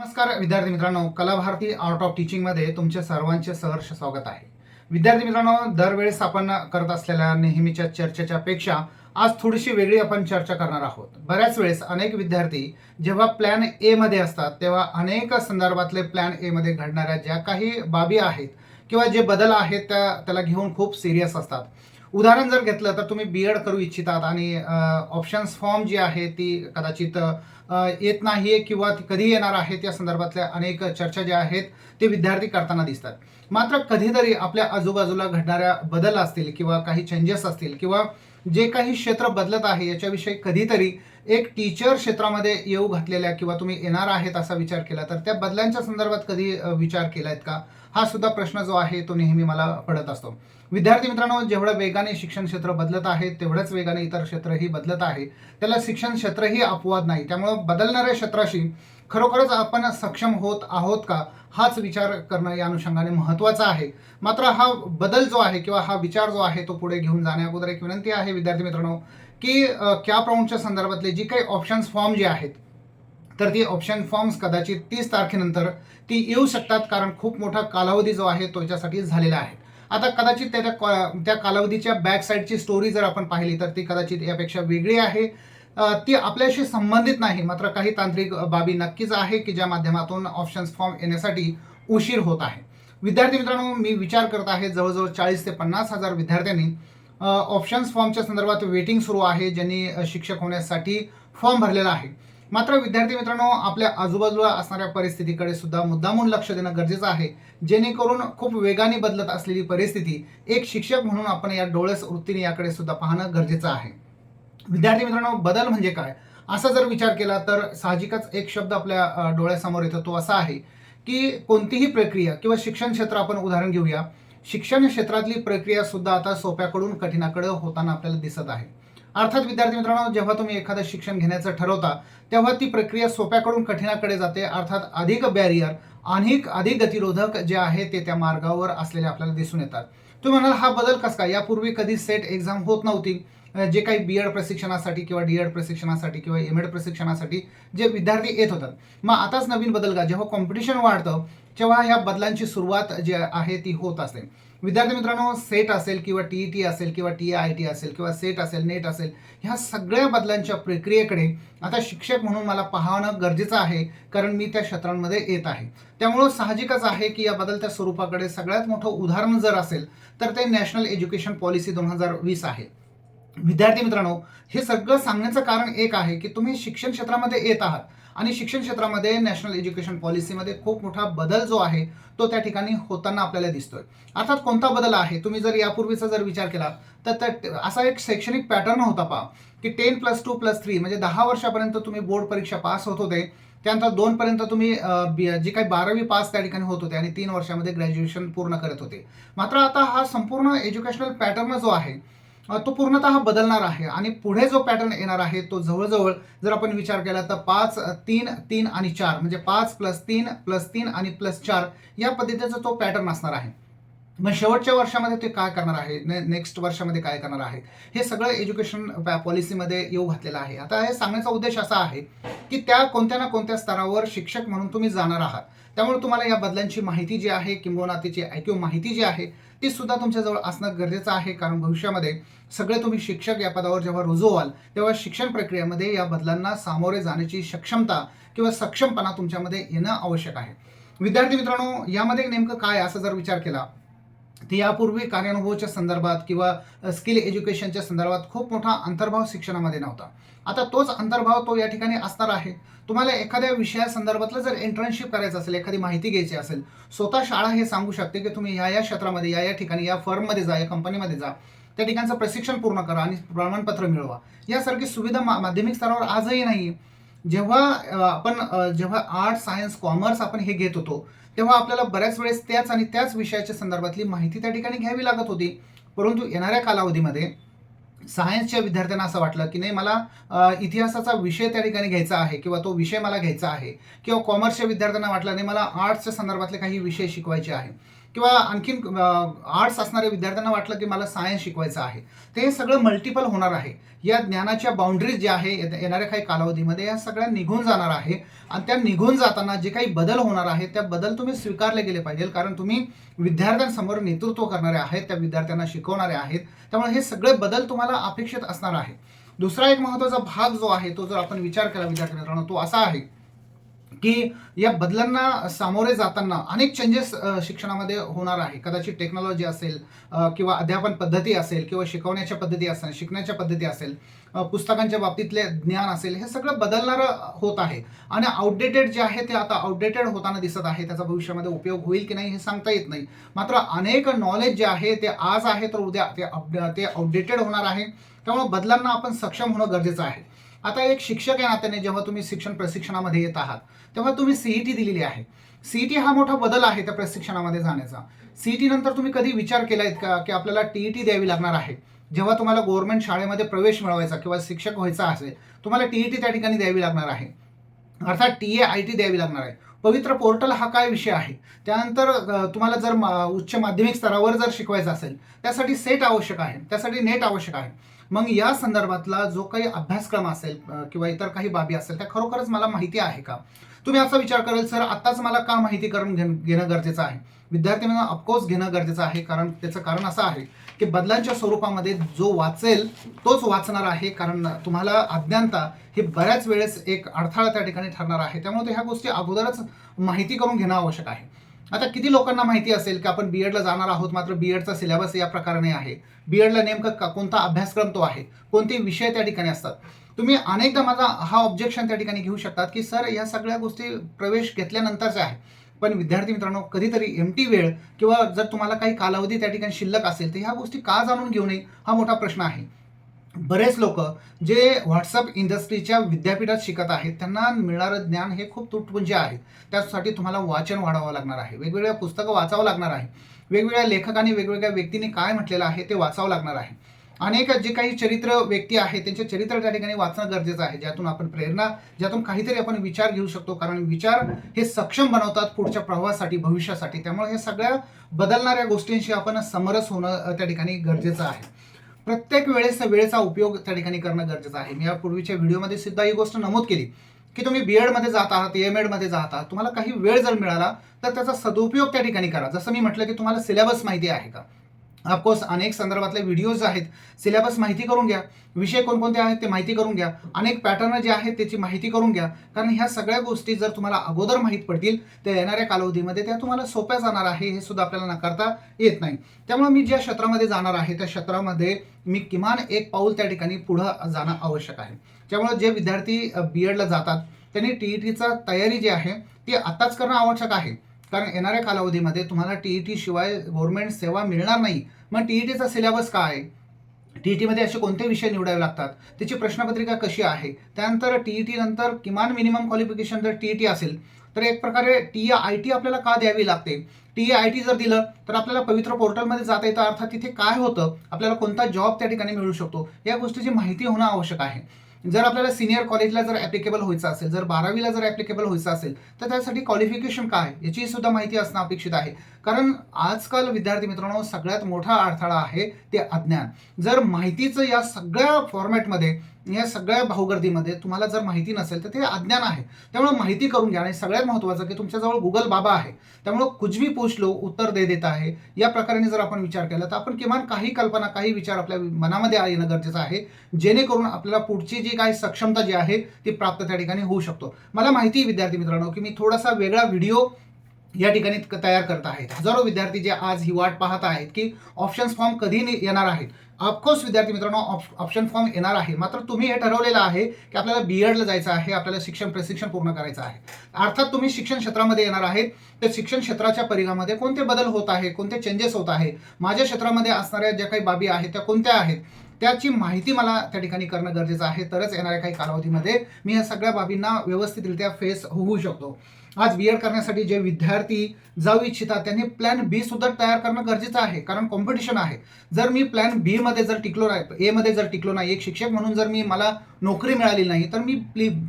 नमस्कार विद्यार्थी मित्रांनो कलाभारती आर्ट ऑफ टीचिंगमध्ये तुमचे सर्वांचे सहर्ष स्वागत आहे. विद्यार्थी मित्रांनो दरवेळेस आपण करत असलेल्या नेहमीच्या चर्चेच्या पेक्षा आज थोडीशी वेगळी आपण चर्चा करणार आहोत. बऱ्याच वेळेस अनेक विद्यार्थी जेव्हा प्लॅन ए मध्ये असतात तेव्हा अनेक संदर्भातले प्लॅन ए मध्ये घडणाऱ्या ज्या काही बाबी आहेत किंवा जे बदल आहेत त्या त्याला घेऊन खूप सिरियस असतात. उदाहरण जर घेतलं तर तुम्ही बी एड करू इच्छितात आणि ऑप्शन्स फॉर्म जी आहे ती कदाचित येत नाहीये किंवा ती कधी येणार आहे त्या संदर्भातल्या अनेक चर्चा ज्या आहेत ते विद्यार्थी करताना दिसतात. मात्र कधीतरी आपल्या आजूबाजूला घडणाऱ्या बदल असतील किंवा काही चेंजेस असतील किंवा जे काही क्षेत्र बदलत आहे याच्याविषयी कधीतरी एक टीचर क्षेत्रामध्ये येऊ घातलेल्या किंवा तुम्ही येणार आहेत असा विचार केला तर त्या बदलांच्या संदर्भात कधी विचार विचार केलायत का? हा सुद्धा प्रश्न जो आहे तो नेहमी मला पडत असतो. विद्यार्थी मित्रांनो जेवढं वेगाने शिक्षण क्षेत्र बदलत आहे तेवढंच वेगाने इतर क्षेत्रही बदलत आहे. त्याला शिक्षण क्षेत्रही अपवाद नाही. त्यामुळं बदलणाऱ्या क्षेत्राशी खरोखरच आपण सक्षम होत आहोत का? हाच विचार करणं या अनुषंगाने महत्त्वाचं आहे. मात्र हा बदल जो आहे किंवा हा विचार जो आहे तो पुढे घेऊन जाण्या अगोदर एक विनंती आहे विद्यार्थी मित्रांनो की कॅप राऊंडच्या संदर्भातले जी काही ऑप्शन्स फॉर्म जे आहेत तर ती ऑप्शन फॉर्म्स कदाचित तीस तारखेनंतर ती येऊ शकतात कारण खूप मोठा कालावधी जो आहे तो याच्यासाठी झालेला आहे. आता कदाचित त्या त्या- त्या कालावधीच्या बॅक साईडची स्टोरी जर आपण पाहिली तर ती कदाचित यापेक्षा वेगळी आहे. ती आपल्याशी संबंधित नाही मात्र काही तांत्रिक बाबी नक्कीच आहे की ज्या माध्यमातून ऑप्शन्स फॉर्म येण्यासाठी उशीर होत आहे. विद्यार्थी मित्रांनो मी विचार करत आहे जवळजवळ चाळीस ते पन्नास हजार विद्यार्थ्यांनी ऑप्शन्स फॉर्मच्या संदर्भात वेटिंग सुरू आहे ज्यांनी शिक्षक होण्यासाठी फॉर्म भरलेला आहे. मात्र विद्यार्थी मित्रांनो आपल्या आजूबाजूला असणाऱ्या परिस्थितीकडे सुद्धा मुद्दामून लक्ष देणं गरजेचं आहे. जेणेकरून खूप वेगाने बदलत असलेली परिस्थिती एक शिक्षक म्हणून आपण या डोळस वृत्तीने याकडे सुद्धा पाहणं गरजेचं आहे. विद्यार्थी मित्रांनो बदल म्हणजे काय? असा जर विचार केला तर साहजिकच एक शब्द आपल्या डोळ्यासमोर येतो तो असा आहे की कोणतीही प्रक्रिया किंवा शिक्षण क्षेत्र आपण उदाहरण घेऊया. शिक्षण क्षेत्रातली प्रक्रिया सुद्धा आता सोप्याकडून कठीणाकडे होताना आपल्याला दिसत आहे. अर्थात विद्यार्थी मित्रांनो जेव्हा तुम्ही एखादं शिक्षण घेण्याचं ठरवता तेव्हा ती प्रक्रिया सोप्याकडून कठीणाकडे जाते. अर्थात अधिक बॅरियर अनेक अधिक गतिरोधक जे आहे ते त्या मार्गावर असलेले आपल्याला दिसून येतात. तुम्ही म्हणाल हा बदल कसा काय? यापूर्वी कधी सेट एक्झाम होत नव्हती. जे काही बी एड प्रशिक्षणासाठी किंवा डी एड प्रशिक्षणासाठी किंवा एम एड प्रशिक्षणासाठी जे विद्यार्थी येत होतात. मग आताच नवीन बदल का जेव्हा कॉम्पिटिशन वाढतं जेव्हा ह्या बदलांची सुरुवात जी आहे ती होत असते विद्यार्थी मित्रांनो सेट असेल किंवा टी ई टी असेल किंवा टी आय टी असेल किंवा सेट असेल नेट असेल ह्या सगळ्या बदलांच्या प्रक्रियेकडे आता शिक्षक म्हणून मला पाहणं गरजेचं आहे कारण मी त्या क्षेत्रांमध्ये येत आहे. त्यामुळं साहजिकच आहे की या बदलत्या स्वरूपाकडे सगळ्यात मोठं उदाहरण जर असेल तर ते नॅशनल एज्युकेशन पॉलिसी दोन हजार वीस आहे. विद्यार्थी मित्रांनो हे सगळं सांगण्याचं कारण एक आहे की तुम्ही शिक्षण क्षेत्रामध्ये येत आहात आणि शिक्षण क्षेत्रामध्ये नॅशनल एज्युकेशन पॉलिसीमध्ये खूप मोठा बदल जो आहे तो त्या ठिकाणी होताना आपल्याला दिसतोय. अर्थात कोणता बदल आहे? तुम्ही जर यापूर्वीचा जर विचार केला तर त्या- असा एक शैक्षणिक पॅटर्न होता पहा की ten plus two plus three म्हणजे दहा वर्षापर्यंत तुम्ही बोर्ड परीक्षा पास होत होते त्यानंतर दोनपर्यंत तुम्ही जी काही बारावी पास त्या ठिकाणी होत होते आणि तीन वर्षामध्ये ग्रॅज्युएशन पूर्ण करत होते. मात्र आता हा संपूर्ण एज्युकेशनल पॅटर्न जो आहे तो पूर्णतः बदलणार आहे. आणि पुढे जो पॅटर्न येणार आहे तो जवळजवळ जर आपण विचार केला तर पाच तीन तीन आणि चार म्हणजे पाच प्लस तीन प्लस तीन आणि प्लस चार या पद्धतीचा तो पॅटर्न असणार आहे. मग शेवटच्या वर्षामध्ये ते काय करणार आहे? ने नेक्स्ट वर्षामध्ये काय करणार आहे? हे सगळं एज्युकेशन पॉलिसीमध्ये येऊ घातलेलं आहे. आता हे सांगण्याचा उद्देश असा आहे की त्या कोणत्या ना कोणत्या स्तरावर शिक्षक म्हणून तुम्ही जाणार आहात. त्यामुळे तुम्हाला या बदलांची माहिती जी आहे किंबहुना तिची ऐकीव माहिती जी आहे ती सुद्धा तुमच्याजवळ असणं गरजेचं आहे. कारण भविष्यामध्ये सगळे तुम्ही शिक्षक या पदावर जेव्हा रुजू व्हाल तेव्हा शिक्षण प्रक्रियेमध्ये या बदलांना सामोरे जाण्याची सक्षमता किंवा सक्षमपणा तुमच्यामध्ये येणं आवश्यक आहे. विद्यार्थी मित्रांनो यामध्ये नेमकं काय असं जर विचार केला ते यापूर्वी कार्यानुभवाच्या संदर्भात किंवा स्किल एज्युकेशनच्या संदर्भात खूप मोठा अंतर्भाव शिक्षणामध्ये नव्हता. आता तोच अंतर्भाव तो या ठिकाणी असणार आहे. तुम्हाला एखाद्या विषयासंदर्भातलं जर इंटर्नशिप करायचं असेल एखादी माहिती घ्यायची असेल स्वतः शाळा हे सांगू शकते की तुम्ही या या क्षेत्रामध्ये या या ठिकाणी या फर्ममध्ये जा या कंपनीमध्ये जा. त्या ठिकाणचं प्रशिक्षण पूर्ण करा आणि प्रमाणपत्र मिळवा. यासारखी सुविधा मा- माध्यमिक स्तरावर आजही नाही जेव्हा आपण जेव्हा आर्ट सायन्स कॉमर्स आपण हे घेत होतो तेव्हा आपल्याला बऱ्याच वेळेस त्याच आणि त्याच विषयाच्या संदर्भातली माहिती त्या ठिकाणी घ्यावी लागत होती. परंतु येणाऱ्या कालावधीमध्ये सायन्सच्या विद्यार्थ्यांना असं वाटलं की नाही मला इतिहासाचा विषय त्या ठिकाणी घ्यायचा आहे किंवा तो विषय मला घ्यायचा आहे किंवा कॉमर्सच्या विद्यार्थ्यांना वाटलं नाही मला आर्ट्सच्या संदर्भातले काही विषय शिकवायचे आहे. किंवा आणखीन आर्ट्स असणाऱ्या विद्यार्थ्यांना वाटलं की मला सायन्स शिकवायचं आहे. ते हे सगळं मल्टिपल होणार आहे. या ज्ञानाच्या बाउंड्रीज ज्या आहे येणाऱ्या काही कालावधीमध्ये या सगळ्या निघून जाणार आहे. आणि त्या निघून जाताना जे काही बदल होणार आहे त्या बदल तुम्ही स्वीकारले गेले पाहिजे. कारण तुम्ही विद्यार्थ्यांसमोर नेतृत्व करणारे आहेत त्या विद्यार्थ्यांना शिकवणारे आहेत. त्यामुळे हे सगळे बदल तुम्हाला अपेक्षित असणार आहे. दुसरा एक महत्त्वाचा भाग जो आहे तो जर आपण विचार केला विद्यार्थी मित्रांनो तो असा आहे की या बदलांना सामोरे जाताना अनेक चेंजेस शिक्षणामध्ये होणार आहे. कदाचित टेक्नॉलॉजी असेल किंवा अध्यापन पद्धती असेल किंवा शिकवण्याच्या पद्धती असेल शिकण्याच्या पद्धती असेल पुस्तकांच्या बाबतीतले ज्ञान असेल हे सगळं बदलणारं होत आहे. आणि आउटडेटेड जे आहे ते आता आउटडेटेड होताना दिसत आहे. त्याचा भविष्यामध्ये उपयोग होईल की नाही हे सांगता येत नाही. मात्र अनेक नॉलेज जे आहे ते आज आहे तर उद्या ते up- ते आउटडेटेड होणार आहे. त्यामुळे बदलांना आपण सक्षम होणं गरजेचं आहे. आता एक शिक्षक या नात्याने जेव्हा तुम्ही शिक्षण प्रशिक्षणामध्ये येत आहात तेव्हा तुम्ही सीईटी दिलेली आहे. सीईटी हा मोठा बदल आहे त्या प्रशिक्षणामध्ये जाण्याचा. सीईटी नंतर तुम्ही कधी विचार केलायत का की आपल्याला टीईटी द्यावी लागणार आहे? जेव्हा तुम्हाला गव्हर्नमेंट शाळेमध्ये प्रवेश मिळवायचा किंवा शिक्षक व्हायचा असेल तुम्हाला टीईटी त्या ठिकाणी द्यावी लागणार आहे. अर्थात टी ए आय टी द्यावी लागणार आहे. पवित्र पोर्टल हा काय विषय आहे? त्यानंतर तुम्हाला जर मा- उच्च माध्यमिक स्तरावर जर शिकवायचं असेल त्यासाठी सेट आवश्यक आहे. त्यासाठी नेट आवश्यक आहे. मग या संदर्भातला जो काही अभ्यासक्रम असेल किंवा इतर काही बाबी असेल त्या खरोखरच मला माहिती आहे का? तुम्ही असा विचार करेल सर आत्ताच मला का माहिती करून घेणं घेणं गरजेचं आहे? विद्यार्थ्यांना ऑफकोर्स घेणं गरजेचं आहे कारण त्याचं कारण असं आहे की बदलांच्या स्वरूपामध्ये जो वाचेल तोच वाचणार आहे कारण तुम्हाला अज्ञानता हे बऱ्याच वेळेस एक अडथळा त्या ठिकाणी ठरणार आहे. त्यामुळे ह्या गोष्टी अगोदरच माहिती करून घेणं आवश्यक आहे. आता किती लोकांना माहिती असेल की आपण बी एडला जाणार आहोत मात्र बी एडचा सिलेबस या प्रकारे आहे. बी एडला नेमकं का- कोणता अभ्यासक्रम तो आहे? कोणते विषय त्या ठिकाणी असतात? तुम्ही अनेकदा माझा हा ऑब्जेक्शन त्या ठिकाणी घेऊ शकतात की सर या सगळ्या गोष्टी प्रवेश घेतल्यानंतरच्या आहे पण विद्यार्थी मित्रांनो कधीतरी एम टी वेळ किंवा जर तुम्हाला काही कालावधी त्या ठिकाणी शिल्लक असेल तर ह्या गोष्टी का जाणून घेऊ नये? हा मोठा प्रश्न आहे. बरेच लोक जे व्हॉट्सअप इंडस्ट्रीच्या विद्यापीठात शिकत आहेत त्यांना मिळणारं ज्ञान हे खूप तुटपुंजे आहे. त्यासाठी तुम्हाला वाचन वाढावं लागणार आहे. वेगवेगळ्या पुस्तकं वाचावं लागणार आहे. वेगवेगळ्या लेखकांनी वेगवेगळ्या व्यक्तींनी काय म्हटलेलं आहे ते वाचावं लागणार आहे. अनेक जे काही चरित्र व्यक्ती आहेत त्यांचे चरित्र त्या ठिकाणी वाचणं गरजेचं आहे ज्यातून आपण प्रेरणा ज्यातून काहीतरी आपण विचार घेऊ शकतो. कारण विचार हे सक्षम बनवतात पुढच्या प्रवाहासाठी भविष्यासाठी. त्यामुळे हे सगळ्या बदलणाऱ्या गोष्टींशी आपण समरस होणं त्या ठिकाणी गरजेचं आहे. प्रत्येक वेळेस वेळेचा उपयोग त्या ठिकाणी करणं गरजेचं आहे. मी या पूर्वीच्या व्हिडिओमध्ये सुद्धा ही गोष्ट नमूद केली की तुम्ही बी एडमध्ये जात आहात एम एडमध्ये जात आहात तुम्हाला काही वेळ जर मिळाला तर त्याचा सदुपयोग त्या ठिकाणी करा. जसं मी म्हटलं की तुम्हाला सिलेबस माहिती आहे का? ऑफकोर्स अनेक संदर्भातले व्हिडिओज आहेत. सिलेबस माहिती करून घ्या. विषय कोणकोणते आहेत ते माहिती करून घ्या. अनेक पॅटर्न जे आहेत त्याची माहिती करून घ्या. कारण ह्या सगळ्या गोष्टी जर तुम्हाला अगोदर माहीत पडतील तर येणाऱ्या कालावधीमध्ये त्या तुम्हाला सोप्या जाणार आहे हे सुद्धा आपल्याला नकारता येत नाही. त्यामुळे मी ज्या क्षेत्रामध्ये जाणार आहे त्या क्षेत्रामध्ये मी किमान एक पाऊल त्या ठिकाणी पुढं जाणं आवश्यक आहे. त्यामुळे जे विद्यार्थी बी एडला जातात त्यांनी टी ई टीचा तयारी जी आहे ती आत्ताच करणं आवश्यक आहे. कारण येणाऱ्या कालावधीमध्ये तुम्हाला टी ई टी शिवाय गव्हर्नमेंट सेवा मिळणार नाही. मग टी ई टीचा सिलेबस काय? आहे टी ई टीमध्ये असे कोणते विषय निवडावे लागतात? त्याची प्रश्नपत्रिका कशी आहे? त्यानंतर टी ई टी नंतर किमान मिनिमम क्वालिफिकेशन जर टी ई टी असेल तर एक प्रकारे टी ई आय टी आपल्याला का द्यावी लागते? टी ई आय टी जर दिलं तर आपल्याला पवित्र पोर्टलमध्ये जाता येतं. अर्थात तिथे काय होतं? आपल्याला कोणता जॉब त्या ठिकाणी मिळू शकतो? या गोष्टीची माहिती होणं आवश्यक आहे. जर आपल्याला सिनियर कॉलेजला जर ॲप्लिकेबल व्हायचं असेल जर बारावीला जर ॲप्लिकेबल व्हायचं असेल तर त्यासाठी क्वालिफिकेशन काय याची सुद्धा माहिती असणं अपेक्षित आहे. कारण आजकाल विद्यार्थी मित्रांनो सगळ्यात मोठा अडथळा आहे ते अज्ञान. जर माहितीचं या सगळ्या फॉर्मॅटमध्ये या सगळ्या भाऊगर्दीमध्ये तुम्हाला जर माहिती नसेल तर ते अज्ञान आहे. त्यामुळे माहिती करून घ्या आणि सगळ्यात महत्त्वाचं की तुमच्याजवळ गुगल बाबा आहे. त्यामुळं कुजवी पोचलो उत्तर दे देत आहे. या प्रकारे जर आपण विचार केला तर आपण किमान काही कल्पना काही विचार आपल्या मनामध्ये येणं गरजेचं आहे. जेणेकरून आपल्याला पुढची जी काही सक्षमता जी आहे ती प्राप्त त्या ठिकाणी होऊ शकतो. मला माहिती विद्यार्थी मित्रांनो की मी थोडासा वेगळा व्हिडिओ या ठिकाणी तयार करत आहेत हजारो विद्यार्थी जे आज ही वाट पाहत आहेत की ऑप्शन्स फॉर्म कधी येणार आहेत. ऑफकोर्स विद्यार्थी मित्रांनो ऑप- ऑप्शन फॉर्म येणार आहे. मात्र तुम्ही हे ठरवलेलं आहे की आपल्याला बी एडला जायचं आहे आपल्याला शिक्षण प्रशिक्षण पूर्ण करायचं आहे. अर्थात तुम्ही शिक्षण क्षेत्रामध्ये येणार आहेत. तर शिक्षण क्षेत्राच्या परिघामध्ये कोणते बदल होत आहे कोणते चेंजेस होत आहे? माझ्या क्षेत्रामध्ये असणाऱ्या ज्या काही बाबी आहेत त्या कोणत्या आहेत? त्याची माहिती मला त्या ठिकाणी करणं गरजेचं आहे. तरच येणाऱ्या काही कालावधीमध्ये मी या सगळ्या बाबींना व्यवस्थितरित्या फेस होऊ शकतो. आज बी एड करण्यासाठी जे विद्यार्थी जाऊ इच्छितात त्यांनी प्लॅन बी सुद्धा तयार करणं गरजेचं आहे कारण कॉम्पिटिशन आहे. जर मी प्लॅन बी मध्ये जर टिकलो नाही ए मध्ये जर टिकलो नाही एक शिक्षक म्हणून जर मी मला नोकरी मिळाली नाही तर मी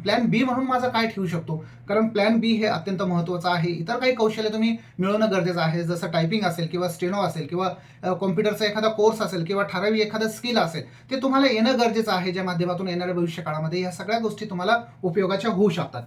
प्लॅन बी म्हणून माझं काय ठेवू शकतो? कारण प्लॅन बी हे अत्यंत महत्त्वाचं आहे. इतर काही कौशल्य तुम्ही मिळवणं गरजेचं आहे जसं टायपिंग असेल किंवा स्टेनो असेल किंवा कॉम्प्युटरचा एखादा कोर्स असेल किंवा ठराविक एखादं स्किल असेल ते तुम्हाला येणं गरजेचं आहे ज्या माध्यमातून येणाऱ्या भविष्य काळामध्ये या सगळ्या गोष्टी तुम्हाला उपयोगाच्या होऊ शकतात.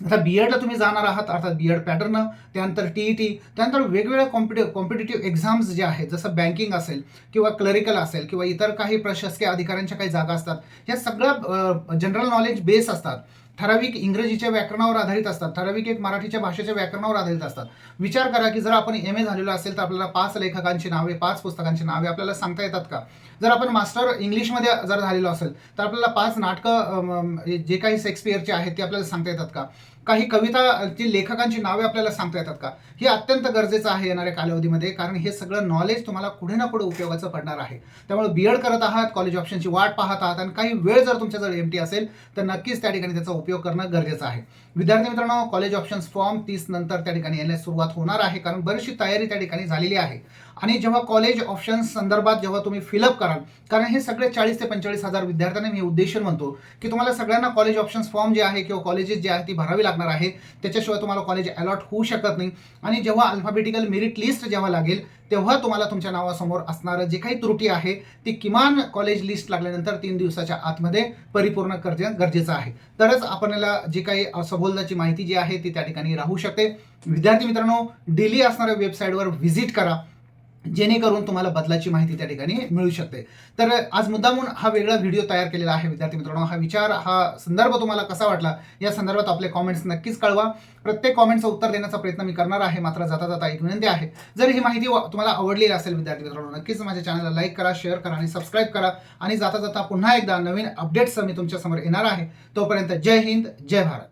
आता बी एडला तुम्ही जाणार आहात अर्थात बी एड पॅटर्न त्यानंतर टी ई टी त्यानंतर वेगवेगळ्या कॉम्पिटे कॉम्पिटेटिव्ह एक्झाम्स जे आहेत जसं बँकिंग असेल किंवा क्लरिकल असेल किंवा इतर काही प्रशासकीय अधिकाऱ्यांच्या काही जागा असतात ह्या सगळ्या जनरल नॉलेज बेस असतात. ठराविक इंग्रजीच्या व्याकरणावर आधारित असतात. ठराविक एक मराठीच्या भाषेच्या व्याकरणावर आधारित असतात. विचार करा की जर आपण एम ए झालेलो असेल तर आपल्याला पाच लेखकांची नावे पाच पुस्तकांची नावे आपल्याला सांगता येतात का? जर आपण मास्टर इंग्लिशमध्ये जर झालेलो असेल तर आपल्याला पाच नाटकं जे काही शेक्सपियरचे आहेत ते आपल्याला सांगता येतात का? काही कविता ती लेखकांची नावे आपल्याला सांगता येतात का? हे अत्यंत गरजेचं आहे येणाऱ्या कालावधीमध्ये कारण हे सगळं नॉलेज तुम्हाला कुठे ना कुठे उपयोगाचं पडणार आहे. त्यामुळे बी एड करत आहात कॉलेज ऑप्शनची वाट पाहत आहात आणि काही वेळ जर तुमच्याजवळ एम टी असेल तर नक्कीच त्या ठिकाणी त्याचा उपयोग करणं गरजेचं आहे. विद्यार्थी मित्रांनो कॉलेज ऑप्शन्स फॉर्म तीस नंतर त्या ठिकाणी येण्यास सुरुवात होणार आहे कारण बरीचशी तयारी त्या ठिकाणी झालेली आहे. आणि जेव्हा कॉलेज ऑप्शन्स संदर्भात जेव्हा तुम्ही फिलअप कराल कारण हे सगळे चाळीस ते पंचेचाळीस हजार विद्यार्थ्यांना मी उद्देश म्हणतो की तुम्हाला सगळ्यांना कॉलेज ऑप्शन्स फॉर्म जे आहे किंवा कॉलेजेस जे आहे ती भरावी लागणार आहे. त्याच्याशिवाय तुम्हाला कॉलेज अलॉट होऊ शकत नाही. आणि जेव्हा अल्फाबेटिकल मेरिट लिस्ट जेव्हा लागेल तेव्हा तुम्हाला तुमच्या नावासमोर असणारं जे काही त्रुटी आहे ती किमान कॉलेज लिस्ट लागल्यानंतर तीन दिवसाच्या आतमध्ये परिपूर्ण करणे गरजेचं आहे. तरच आपल्याला जी काही सभोलदाची माहिती जी आहे ती त्या ठिकाणी राहू शकते. विद्यार्थी मित्रांनो डेली असणाऱ्या वेबसाईटवर व्हिजिट करा. जेणेकरून तुम्हाला बदलाची माहिती त्या ठिकाणी मिळू शकते. तर आज मुद्दामून हा वेगळा व्हिडिओ तयार केलेला आहे. विद्यार्थी मित्रांनो हा विचार हा संदर्भ तुम्हाला कसा वाटला या संदर्भात आपले कॉमेंट्स नक्कीच कळवा. प्रत्येक कॉमेंटचं उत्तर देण्याचा प्रयत्न मी करणार आहे. मात्र जाता जाता एक विनंती आहे. जर ही माहिती तुम्हाला आवडलेली असेल विद्यार्थी मित्रांनो नक्कीच माझ्या चॅनलला लाईक करा शेअर करा आणि सबस्क्राईब करा. आणि जाता जाता पुन्हा एकदा नवीन अपडेट्स मी तुमच्यासमोर येणार आहे. तोपर्यंत जय हिंद जय भारत.